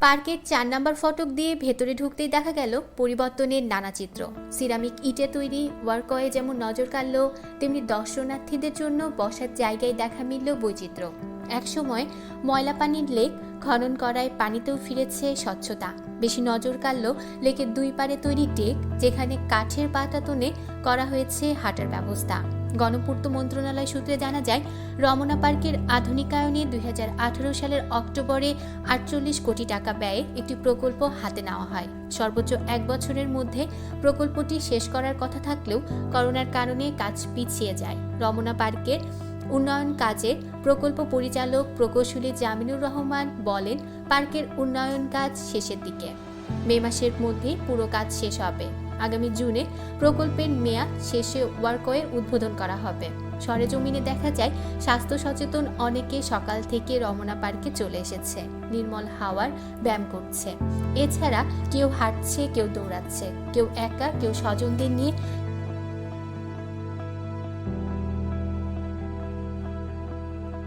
পার্কের চার নম্বর ফটক দিয়ে ভেতরে ঢুকতেই দেখা গেল পরিবর্তনের নানা চিত্র। সিরামিক ইটে তৈরি ওয়ার্কয়ে যেমন নজর কাড়ল, তেমনি দর্শনার্থীদের জন্য বসার জায়গায় দেখা মিলল বৈচিত্র্য। একসময় ময়লা পানির লেক খনন করায় পানিতেও ফিরেছে স্বচ্ছতা। বেশি নজর কাড়ল লেকের দুই পারে তৈরি টেক যেখানে কাঠের পাটাতনে করা হয়েছে হাঁটার ব্যবস্থা। গণপূর্ত মন্ত্রণালয় সূত্রে জানা যায়, রমনা পার্কের আধুনিকায়নে দুই হাজার আঠারো সালের অক্টোবরে আটচল্লিশ কোটি টাকা ব্যয়ে একটি প্রকল্প হাতে নেওয়া হয়। সর্বোচ্চ এক বছরের মধ্যে প্রকল্পটি শেষ করার কথা থাকলেও করোনার কারণে কাজ পিছিয়ে যায়। রমনা পার্কের উন্নয়ন কাজে প্রকল্প পরিচালক প্রকৌশলী জামিনুর রহমান বলেন, পার্কের উন্নয়ন কাজ শেষের দিকে। মে মাসের মধ্যেই পুরো কাজ শেষ হবে। আগামী জুনে প্রকল্পের মেয়াদ শেষে ওয়ার্কওয়ে উদ্বোধন করা হবে। সরেজমিনে দেখা যায়, স্বাস্থ্য সচেতন অনেকে সকাল থেকে রমনা পার্কে চলে এসেছে। নির্মল হাওয়ার ব্যায়াম করছে। এছাড়া কেউ হাঁটছে, কেউ দৌড়াচ্ছে। কেউ একা, কেউ স্বজনদের নিয়ে